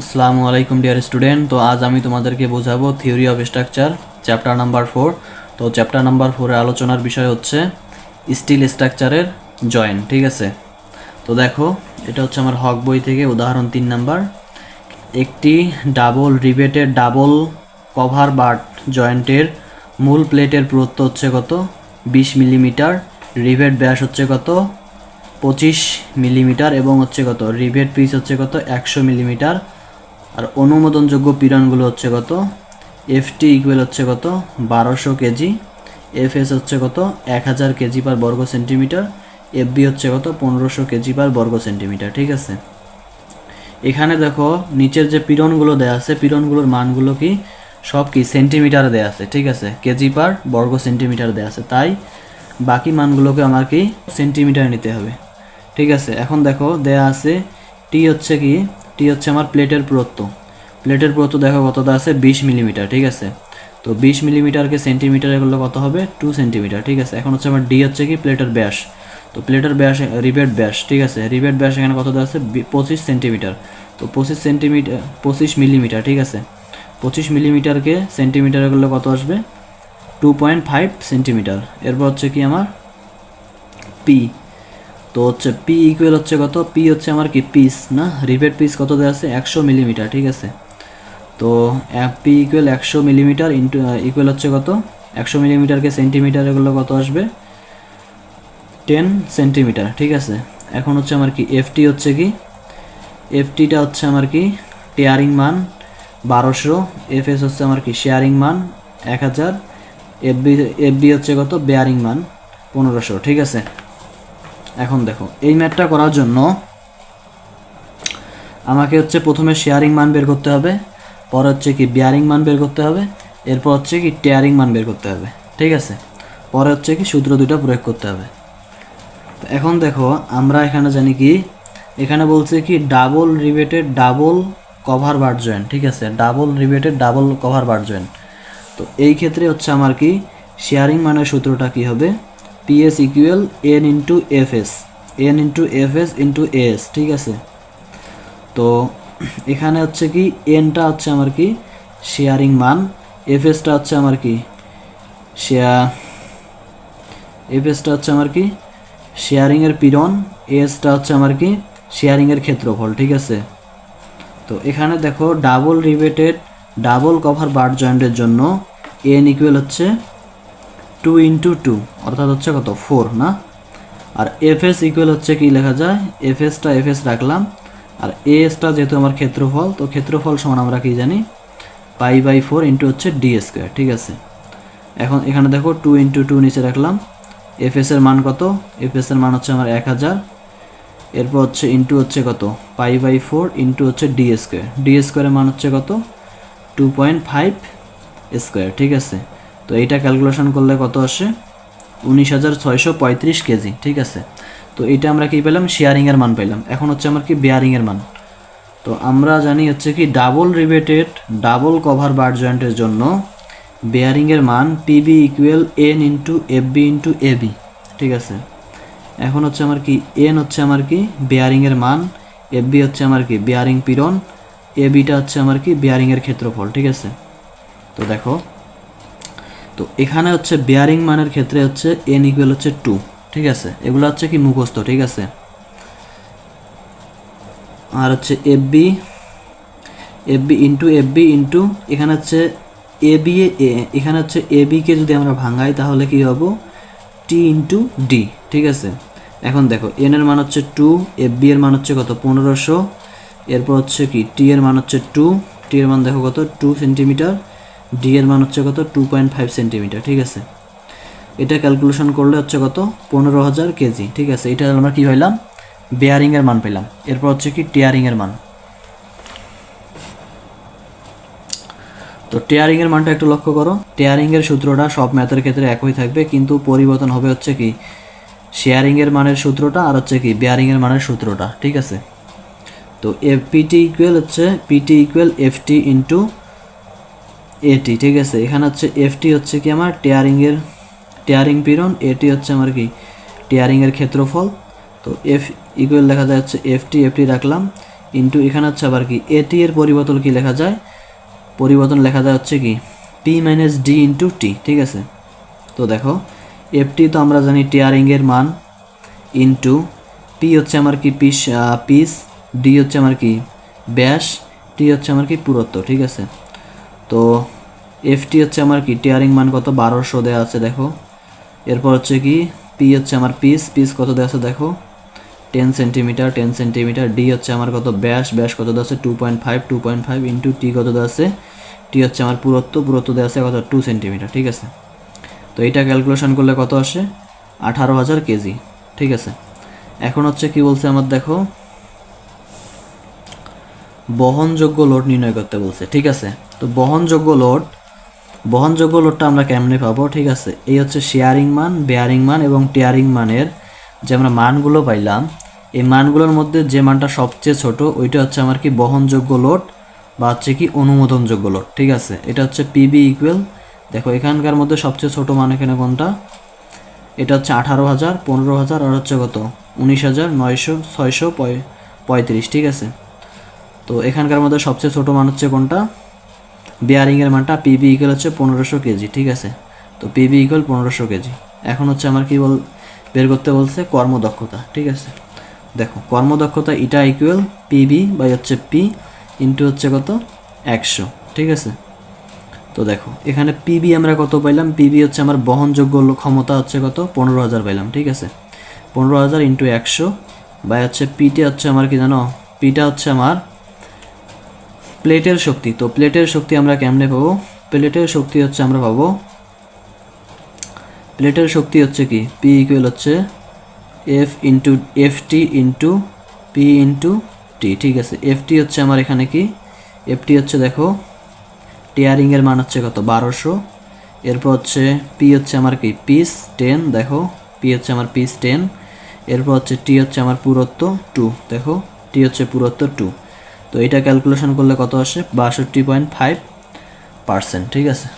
আসসালামু আলাইকুম dear student তো আজ আমি তোমাদেরকে বোঝাবো theory of structure chapter number four তো চ্যাপ্টার নাম্বার ফোরে আলোচনার বিষয় হচ্ছে স্টিল স্ট্রাকচারের জয়েন্ট ঠিক আছে? তো দেখো, এটা হচ্ছে আমার হক বই থেকে, উদাহরণ তিন নাম্বার। একটি ডাবল রিবেটের ডাবল কভার বাট জয়েন্টের মূল প্লেটের পুরুত্ব হচ্ছে কত? বিশ মিলিমিটার রিভেট ব্যাস হচ্ছে কত? পঁচিশ মিলিমিটার এবং হচ্ছে কত? রিভেট পিস হচ্ছে কত? একশো মিলিমিটার আর অনুমোদনযোগ্য পীড়নগুলো হচ্ছে কত? এফটি ইকুয়াল হচ্ছে কত? বারোশো কেজি। এফএস হচ্ছে কত? এক হাজার কেজি পার বর্গ সেন্টিমিটার এফবি হচ্ছে কত? পনেরোশো কেজি পার বর্গ সেন্টিমিটার ঠিক আছে? এখানে দেখো, নিচের যে পীড়নগুলো দেওয়া আছে পীড়নগুলোর মানগুলো কি? সব কি সেন্টিমিটারে দেওয়া আছে, ঠিক আছে? কেজি পার বর্গ সেন্টিমিটার দেওয়া আছে। তাই বাকি মানগুলোকে আমার কি? সেন্টিমিটার নিতে হবে, ঠিক আছে? এখন দেখো, দেয়া আছে টি হচ্ছে কি? টি হচ্ছে আমার প্লেটের পুরুত্ব। প্লেটের পুরুত্ব দেখো কত দেওয়া আছে? বিশ মিলিমিটার, ঠিক আছে? তো বিশ মিলিমিটারকে সেন্টিমিটারে করলে কত হবে? টু সেন্টিমিটার, ঠিক আছে? এখন হচ্ছে আমার ডি হচ্ছে কি? প্লেটের ব্যাস। তো প্লেটের ব্যাস, রিবেট ব্যাস, ঠিক আছে? রিবেট ব্যাস এখানে কত আছে? পঁচিশ সেন্টিমিটার। তো পঁচিশ সেন্টিমিটার পঁচিশ মিলিমিটার, ঠিক আছে? পঁচিশ মিলিমিটারকে সেন্টিমিটারে করলে কত আসবে? Two point five centimetre. এরপর হচ্ছে কি আমার? পি। তো হচ্ছে পি ইকুয়াল হচ্ছে কত? পি হচ্ছে আমার কি? পিস না? রিভেট পিস কত দেওয়া আছে? একশো মিলিমিটার ঠিক আছে? তো পি ইকুয়াল একশো মিলিমিটার ইন্টু ইকুয়াল হচ্ছে কত? একশো মিলিমিটারকে সেন্টিমিটারে করলে কত আসবে? টেন সেন্টিমিটার ঠিক আছে? এখন হচ্ছে আমার কি? এফটি হচ্ছে কি? এফটিটা হচ্ছে আমার কি? টেয়ারিং মান বারোশো। এফএস হচ্ছে আমার কি? শেয়ারিং মান এক হাজার। এফবি এফবি হচ্ছে কত? বেয়ারিং মান পনেরোশো, ঠিক আছে? এখন দেখো, এই ম্যাথটা করার জন্য আমাকে হচ্ছে প্রথমে শেয়ারিং মান বের করতে হবে, পরে হচ্ছে কি বিয়ারিং মান বের করতে হবে, এরপর হচ্ছে কি টেয়ারিং মান বের করতে হবে, ঠিক আছে? পরে হচ্ছে কি সূত্র দুটো প্রয়োগ করতে হবে। এখন দেখো, আমরা এখানে জানি কি, এখানে বলছে কি double riveted double cover butt joint ঠিক আছে? Double riveted double cover butt joint তো এই ক্ষেত্রে হচ্ছে আমার কি শেয়ারিং মানের সূত্রটা কি হবে? PS equal N into F S N into F S into S ঠিক আছে? তো এখানে হচ্ছে কি এনটা হচ্ছে আমার কি? শেয়ারিং মান এফ এসটা হচ্ছে আমার কি? শেয়ার এফএসটা হচ্ছে আমার কি? শেয়ারিংয়ের পীড়ন এসটা হচ্ছে আমার কি? শেয়ারিংয়ের ক্ষেত্রফল, ঠিক আছে? তো এখানে দেখো double riveted double cover butt জয়েন্টের জন্য এন ইকুয়াল হচ্ছে টু ইন্টু টু অর্থাৎ হচ্ছে কত? ফোর না? আর এফ এস ইকুয়াল হচ্ছে কি লেখা যায়? এফ এসটা এফ এস রাখলাম। আর এ এসটা যেহেতু আমার ক্ষেত্রফল, তো ক্ষেত্রফল সমান আমরা কি জানি? পাই বাই ফোর ইন্টু হচ্ছে ডি স্কোয়ার ঠিক আছে? এখন এখানে দেখো টু ইন্টু টু নিচে রাখলাম। এফ এস এর মান কত? এফ এস এর মান হচ্ছে আমার এক হাজার। এরপর হচ্ছে ইন্টু হচ্ছে কত? পাই বাই ফোর ইন্টু হচ্ছে ডি স্কোয়ার ডি স্কোয়ারের মান হচ্ছে কত? টু পয়েন্ট ফাইভ স্কোয়ার ঠিক আছে? তো এইটা ক্যালকুলেশন করলে কত আসে? উনিশ হাজার ছয়শো পঁয়ত্রিশ কেজি, ঠিক আছে? তো এইটা আমরা কি পেলাম? শেয়ারিংয়ের মান পেলাম। এখন হচ্ছে আমার কি বেয়ারিংয়ের মান? তো আমরা জানি হচ্ছে কি double riveted double cover butt জয়েন্টের জন্য বেয়ারিংয়ের মান PB equal N into F B into A B ঠিক আছে? এখন হচ্ছে আমার কি এন হচ্ছে আমার কি বেয়ারিংয়ের মান এফ বি হচ্ছে আমার কি বেয়ারিং পীড়ন এ বিটা হচ্ছে আমার কি বেয়ারিংয়ের ক্ষেত্রফল, ঠিক আছে? তো দেখো তো এখানে হচ্ছে বেয়ারিং মানের ক্ষেত্রে হচ্ছে এন ইকুয়াল হচ্ছে টু ঠিক আছে? এগুলো হচ্ছে কি মুখস্থ, ঠিক আছে? আর হচ্ছে F B F B into F B into এখানে হচ্ছে এ বি এ এখানে হচ্ছে এ বিকে যদি আমরা ভাঙাই তাহলে কি হব? টি ইন্টু ডি ঠিক আছে? এখন দেখো এন এর মান হচ্ছে টু এফ বি এর মান হচ্ছে কত? পনেরোশো। এরপর হচ্ছে কি? টি এর মান হচ্ছে টু টি এর মান দেখো কত? টু সেন্টিমিটার ডি এর মান হচ্ছে কত? টু পয়েন্ট ফাইভ সেন্টিমিটার ঠিক আছে? এটা ক্যালকুলেশন করলে হচ্ছে কত? পনেরো হাজার কেজি, ঠিক আছে? এটা আমরা কি হইলাম? বেয়ারিংয়ের মান পেলাম। এরপর হচ্ছে কি টিয়ারিংয়ের মান। তো টেয়ারিং এর মানটা একটু লক্ষ্য করো। টেয়ারিং এর সূত্রটা সব ম্যাথের ক্ষেত্রে একই থাকবে, কিন্তু পরিবর্তন হবে হচ্ছে কি? শেয়ারিং এর মানের সূত্রটা আর হচ্ছে কি বেয়ারিং এর মানের সূত্রটা, ঠিক আছে? তো এফ পিটি ইকুয়াল হচ্ছে PT equal F T into এটি ঠিক আছে? এখানে হচ্ছে এফটি হচ্ছে কি আমার? টেয়ারিং এর টেয়ারিং পিরন এটি হচ্ছে আমার কি? টেয়ারিং এর ক্ষেত্রফল। তো এফ ইকুয়াল দেখা যাচ্ছে এফটি এফটি রাখলাম। ইন্টু এখানে হচ্ছে আবার কি? এটি এর পরিবর্তন কি লেখা যায়? পরিবর্তন লেখা যায় হচ্ছে কি? P minus D into T ঠিক আছে? তো দেখো এফটি তো আমরা জানি টিয়ারিংয়ের মান ইন্টু পি হচ্ছে আমার কি? পিস পিস ডি হচ্ছে আমার কি? ব্যাস টি হচ্ছে আমার কি? পুরত্ব, ঠিক আছে? তো এফটি হচ্ছে আমার কি? টিয়ারিং মান কত? বারোশো দেওয়া আছে, দেখো। এরপর হচ্ছে কি? পি হচ্ছে আমার পিস পিস কত দেওয়া আছে, দেখো। Ten centimetre ten centimetre D হচ্ছে আমার কত? ব্যাস ব্যাস কত দেওয়া আছে? Two point five two point five into T কত দেওয়া আছে? টি হচ্ছে আমার পুরত্ব পুরত্ব দেওয়া আছে কত? টু সেন্টিমিটার ঠিক আছে? তো এইটা ক্যালকুলেশন করলে কত আসে? আঠারো হাজার কেজি, ঠিক আছে? এখন হচ্ছে কি বলছে আমার, দেখো বহনযোগ্য লোড নির্ণয় করতে বলছে, ঠিক আছে? তো বহনযোগ্য লোড, বহনযোগ্য লোডটা আমরা কেমনে পাবো, ঠিক আছে? এই হচ্ছে শেয়ারিং মান বেয়ারিং মান এবং টিয়ারিং মানের যে আমরা মানগুলো পাইলাম, এই মানগুলোর মধ্যে যে মানটা সবচেয়ে ছোট, ওইটা হচ্ছে আমার কি বহনযোগ্য লোড বা হচ্ছে কি অনুমোদনযোগ্য লোড, ঠিক আছে? এটা হচ্ছে পিবি ইকুয়াল দেখো এখানকার মধ্যে সবচেয়ে ছোট মান এখানে কোনটা? এটা হচ্ছে আঠারো হাজার, পনেরো হাজার, আর হচ্ছে কত? উনিশ হাজার, নয়শো, ছয়শো পঁয়, পঁয়ত্রিশ, ঠিক আছে? তো এখানকার মধ্যে সবচেয়ে ছোট মান হচ্ছে কোনটা? বিয়ারিংয়ের মানটা পিবি ইকুয়াল হচ্ছে পনেরোশো কেজি, ঠিক আছে? তো পিবি ইকুয়াল পনেরোশো কেজি। এখন হচ্ছে আমার কি বল, বের করতে বলছে কর্মদক্ষতা, ঠিক আছে? দেখো, কর্মদক্ষতা ইটা ইকুয়াল পিবি বাই হচ্ছে পি ইন্টু হচ্ছে কত? একশো, ঠিক আছে? তো দেখো, এখানে পিবি আমরা কত পাইলাম? পিবি হচ্ছে আমার বহনযোগ্য ক্ষমতা হচ্ছে কত? পনেরো হাজার পাইলাম, ঠিক আছে? পনেরো হাজার ইন্টু একশো বাই হচ্ছে পিটা হচ্ছে আমার কি জানো? পিটা হচ্ছে আমার প্লেটের শক্তি তো প্লেটের শক্তি আমরা কেমনে পাবো? প্লেটের শক্তি হচ্ছে আমরা পাবো। প্লেটের শক্তি হচ্ছে কি? পি ইকুয়াল হচ্ছে F into F T into P into T ঠিক আছে? এফ টি হচ্ছে আমার এখানে কি? এফ টি হচ্ছে দেখো টিয়ারিংয়ের মান হচ্ছে কত? বারোশো। এরপর হচ্ছে পি হচ্ছে আমার কি? পিস টেন দেখো। পি হচ্ছে আমার পিস টেন এরপর হচ্ছে টি হচ্ছে আমার পুরত্ব টু দেখো। টি হচ্ছে পুরত্ব টু তো এটা ক্যালকুলেশন করলে কত আসে? বাষট্টি পয়েন্ট ফাইভ পার্সেন্ট ঠিক আছে?